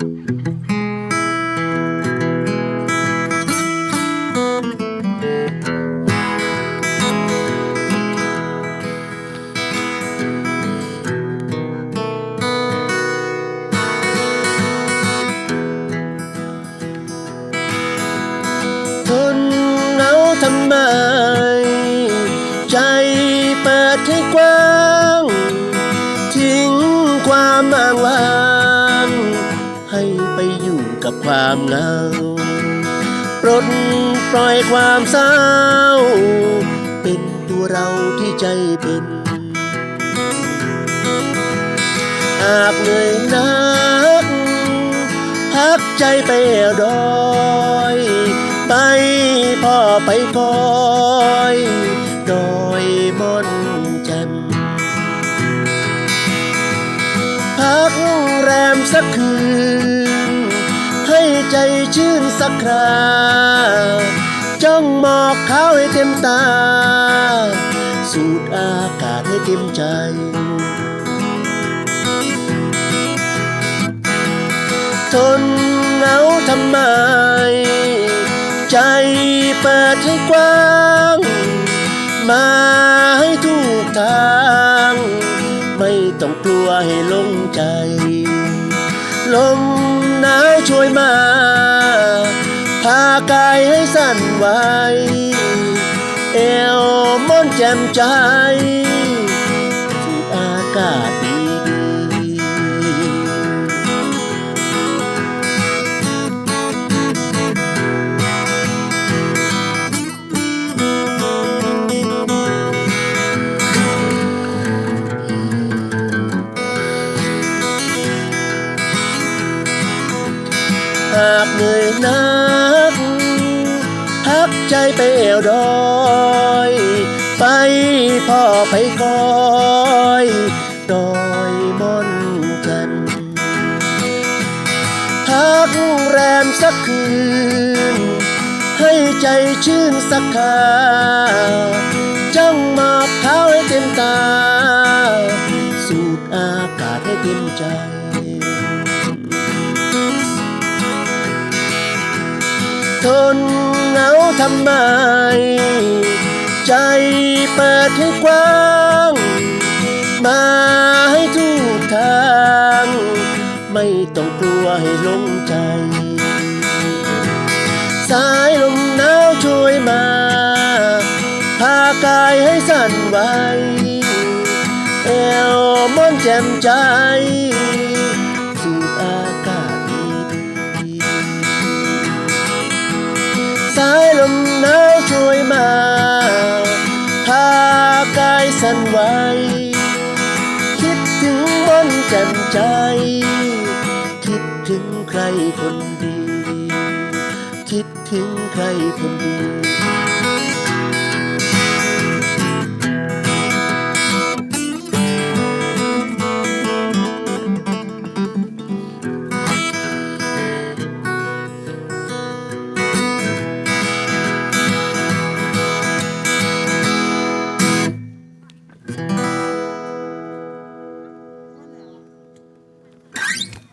ทนเหงาทำไม ใจเปิดให้กว้าง ทิ้งความอ้างว้างให้ไปอยู่กับ ความเหงาปลดปล่อยความเศร้า เป็นตัวเราที่ใจเป็นหากเหนื่อยนัก พักใจไปดอยไปพ่อไปคอยดอยมอนแจ่มพักแรมสักคืน ใจชื่นสักคราจ้องหมอกขาวให้เต็มตา สูดอากาศให้เต็มใจ ทนเหงาทำไม ใจเปิดให้กว้าง มาให้ทุกทาง ไม่ต้องกลัวให้ลงใจ ลม ช่วยมา พากายให้สั่นไหวเอวม่อนแจ่มใจที่อากาศากเหนื่อยนักพักใจไปเอวดอย ไปพ่อไปคอยดอยมอนจัน พักแรมสักคืน ให้ใจชื่นสักคาจ้องหมอกขาให้เต็มตา สูดอากาศให้เต็มใจ ทนเหงาทำไม ใจเปิดให้กว้าง มาให้ทุกทาง ไม่ต้องกลัวให้ลงใจ สายลมหนาวช่วยมา พากายให้สั่นไหวเอวมอนแจ่มใจ ช่วยมาพากายสั่นไหวคิดถึงมนแจ่มใจ คิดถึงใครคนดี คิดถึงใครคนดี you